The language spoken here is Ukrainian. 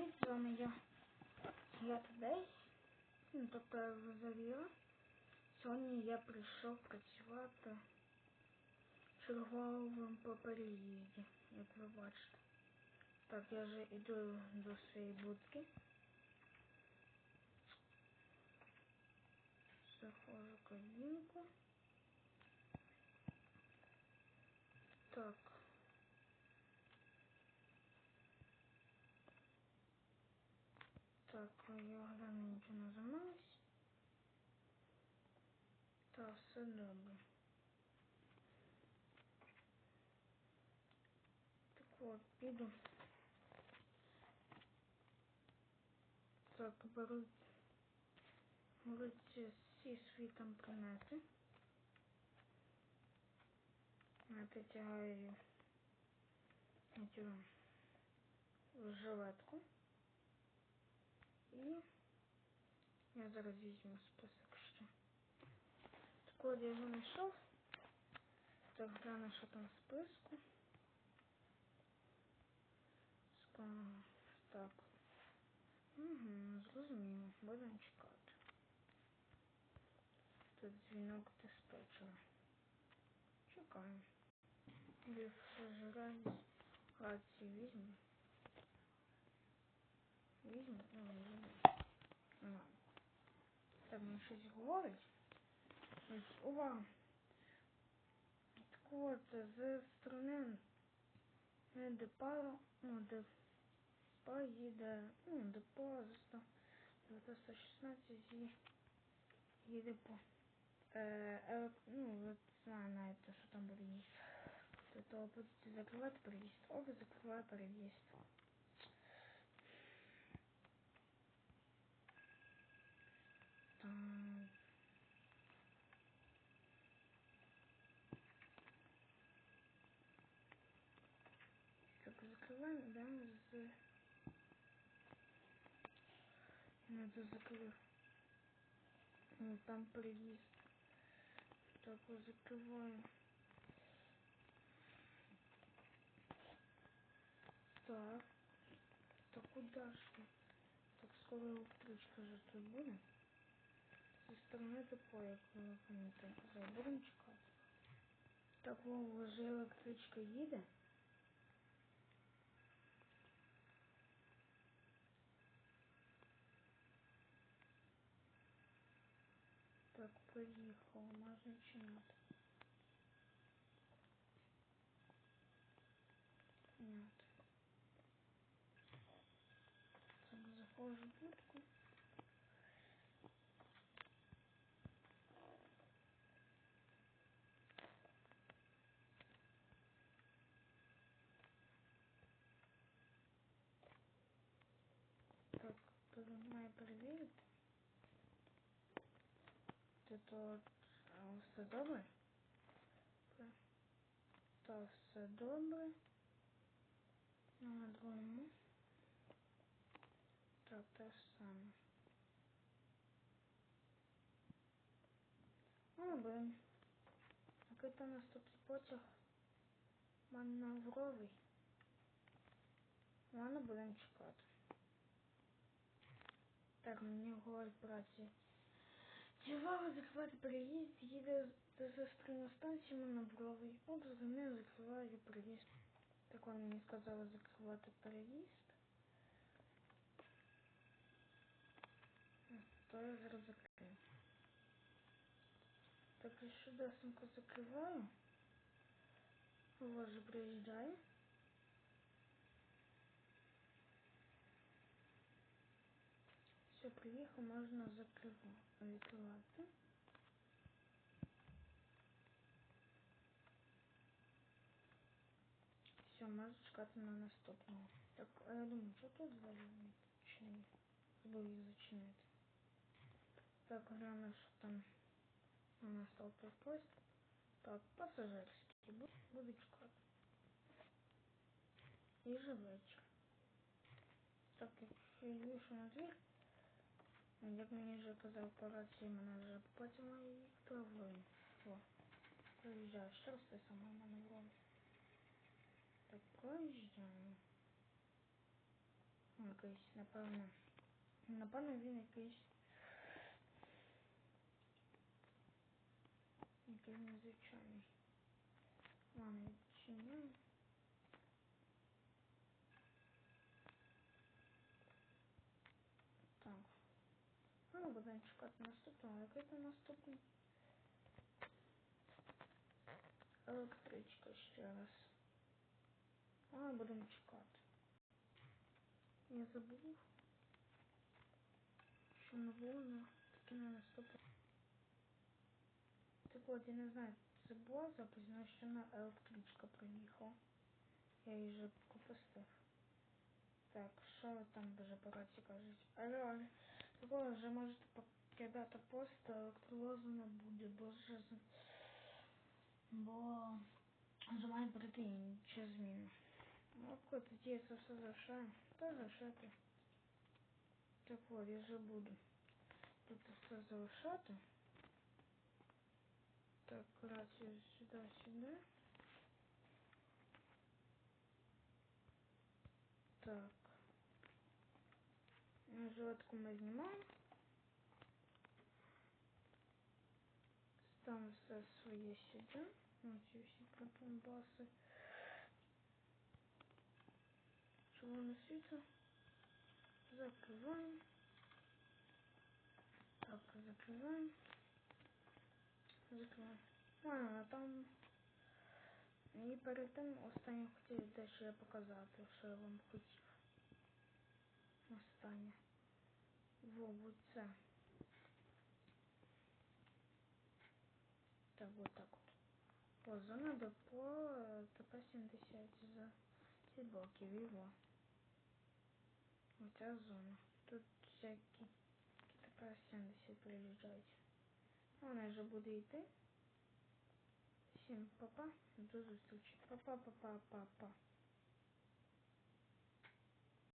привіт, з вами я. Я. Ну, тобто Розалія. Сьогодні я прийшов працювати черговим по переїзді, як ви бачите. Так, я вже йду до своєї будки. Заходжу в кабінку. Так. Я гляну нічого не займаюсь. Та все добре. Так от, піду. Так, беру беру ці всі свої там предмети. Я притягаю цю жилетку. І я зараз візьму список ще. Так от я його знайшов. Так гляну, що там в списку. Ска- Так. Угу, зрозуміло. Будемо чекати. Тут дзвінок диспетчера. Чекаємо. Рефрижерант рації візьму. Візьму? Ну, візьму. Ну, ладно. Так, щось говорить. Ось. Так от, з сторони депо, ну, депо їде, ну, депо за 116 і їде по, е, е, ну, ви знаєте, що там буде їсти. То будете закривати переїзд. Обе закриває переїзд. Там... Так, закриваємо, да, з... Надо закрыть. Ну, там переїзд. Так, вот закрываем. Так. Так куда ж ви? Так скоро электричка же тут буде. Зі сторони депо, як ви пам'ятаєте, казав, будемо чекати. Так, о, вже електричка їде. Так, поїхала, можна чинати. Нет. Так, заходжу в будку. Так, тут має перевірити. Тут от, а, все добре? Так, все добре. На другому. Так, те ж саме. Ну, блин. Який там наступний потяг? Маневровий. Ладно, будемо чекати. Так, мені говорить праці. Дівала закривати переїзд, їде до сестри на станцію маневровий. От зрозумів, закриваю переїзд. Так он мені сказала закривати переїзд. То я зараз закрию. Так, і швидесенько закриваю. Ложа приїжджає. Все, приїхав, можна закривати. Відкривати. Все, можна чекати на наступного. Так, а я думаю, що тут двері не відчинені? Забув їх зачинити. Так, гляну, що там у нас толпий поїзд. Так, пасажирський. Бу- Буду чекати. І вже вечір. Так, якщо я вийшов на двір, Як мені вже казав по рації, мене вже потім має травою. О, проїжджаю. Ще раз той самий маневровий. Так, проїжджаємо. О, якийсь, напевно. Напевно, він якийсь. Який незвичайний. Ладно, відчиняю. Так. Ну, будемо чекати наступного. Який там наступний? Електричка ще раз. А, будемо чекати. Я забув. Що не було, таки не наступить. Так от, я не знаю, це була запись, але на електричка приїхала. Я її вже пропустив. Так, що там по раці кажуть? Алло, такого вже можете покидати пост, електролозу не буде, бо вже з- бо вже має прийти інші зміни. Ну, от тоді я це все залишаю. Та залишати. Так от, я вже буду тут все залишати. Так, рацію сюди, сюди. Так. Ну, Жилетку ми знімаємо. Ставимо все своє сюди. Ось ці всі пропомбаси. Червоне світло. Закриваємо. Так. Закриваємо. Ладно, а там... І перед тим останнє хотів дещо я показати, що я вам хотів. Останнє. Во, вот це. Так, вот так от. О, зона депо ТП-70 за ці блоків і во. Оця зона. Тут всякі ТП-70 приїжджають. Вона вже буде йти. Всім папа, до зустрічі. Папа, папа, папа.